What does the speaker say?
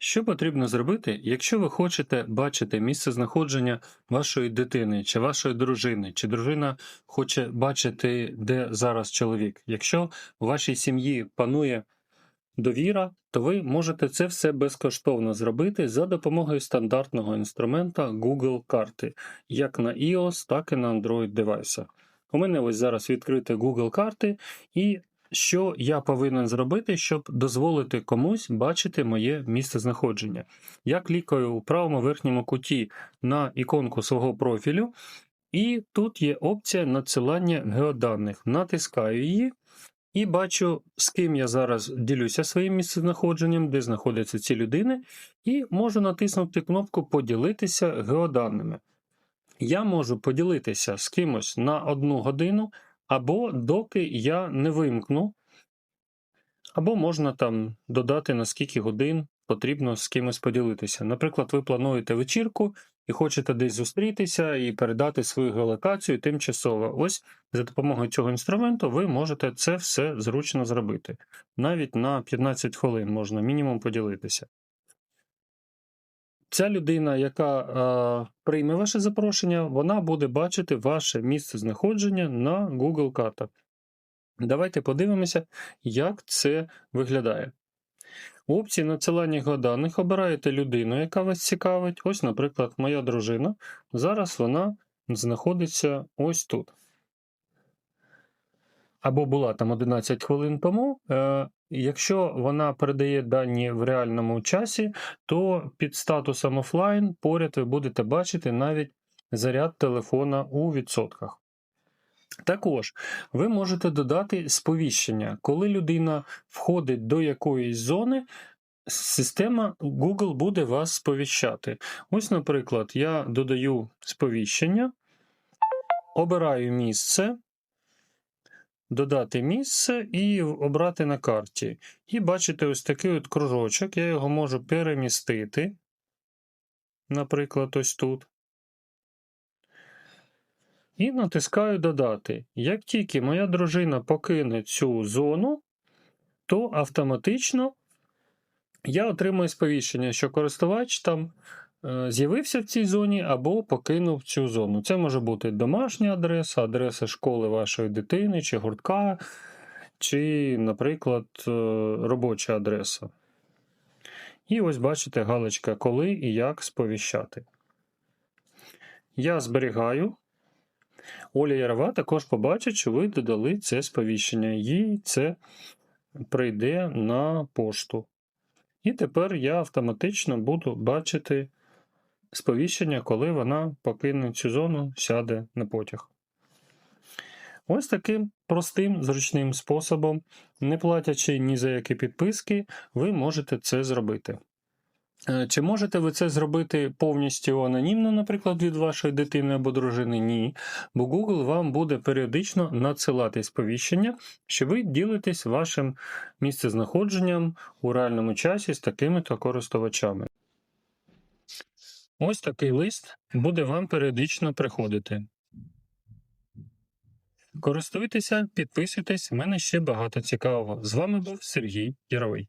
Що потрібно зробити, якщо ви хочете бачити місце знаходження вашої дитини чи вашої дружини, чи дружина хоче бачити, де зараз чоловік? Якщо у вашій сім'ї панує довіра, то ви можете це все безкоштовно зробити за допомогою стандартного інструмента Google карти, як на iOS, так і на Android девайсах. У мене ось зараз відкрите Google карти, і що я повинен зробити, щоб дозволити комусь бачити моє місце знаходження. Я клікаю у правому верхньому куті на іконку свого профілю, і тут є опція надсилання геоданих. Натискаю її. І бачу, з ким я зараз ділюся своїм місцезнаходженням, де знаходяться ці людини, і можу натиснути кнопку Поділитися геоданими. Я можу поділитися з кимось на одну годину, або доки я не вимкну, або можна там додати на скільки годин потрібно з кимось поділитися. Наприклад, ви плануєте вечірку і хочете десь зустрітися і передати свою геолокацію тимчасово. Ось за допомогою цього інструменту ви можете це все зручно зробити. Навіть на 15 хвилин можна мінімум поділитися. Ця людина, яка е, прийме ваше запрошення, вона буде бачити ваше місце знаходження на Google картах. Давайте подивимося, як це виглядає. У опції надсилання його даних обираєте людину, яка вас цікавить. Ось, наприклад, моя дружина. Зараз вона знаходиться ось тут. Або була там 11 хвилин тому. Е, Якщо вона передає дані в реальному часі, то під статусом офлайн поряд ви будете бачити навіть заряд телефона у відсотках. Також ви можете додати сповіщення, коли людина входить до якоїсь зони, система Google буде вас сповіщати. Ось, наприклад, я додаю сповіщення, обираю місце, додати місце і обрати на карті. І бачите ось такий от кружочок, я його можу перемістити, наприклад, ось тут. І натискаю Додати. Як тільки моя дружина покине цю зону, то автоматично я отримую сповіщення, що користувач там з'явився в цій зоні або покинув цю зону. Це може бути домашня адреса, адреса школи вашої дитини, чи гуртка, чи, наприклад, е, робоча адреса. І ось бачите галочка, коли і як сповіщати. Я зберігаю. Оля Ярова також побачить, що ви додали це сповіщення. Їй це прийде на пошту. І тепер я автоматично буду бачити сповіщення, коли вона покине цю зону, сяде на потяг. Ось таким простим, зручним способом, не платячи ні за які підписки, ви можете це зробити. Е, Чи можете ви це зробити повністю анонімно, наприклад, від вашої дитини або дружини? Ні. Бо Google вам буде періодично надсилати сповіщення, що ви ділитесь вашим місцезнаходженням у реальному часі з такими-то користувачами. Ось такий лист буде вам періодично приходити. Користуйтеся, підписуйтесь, в мене ще багато цікавого. З вами був Сергій Яровий.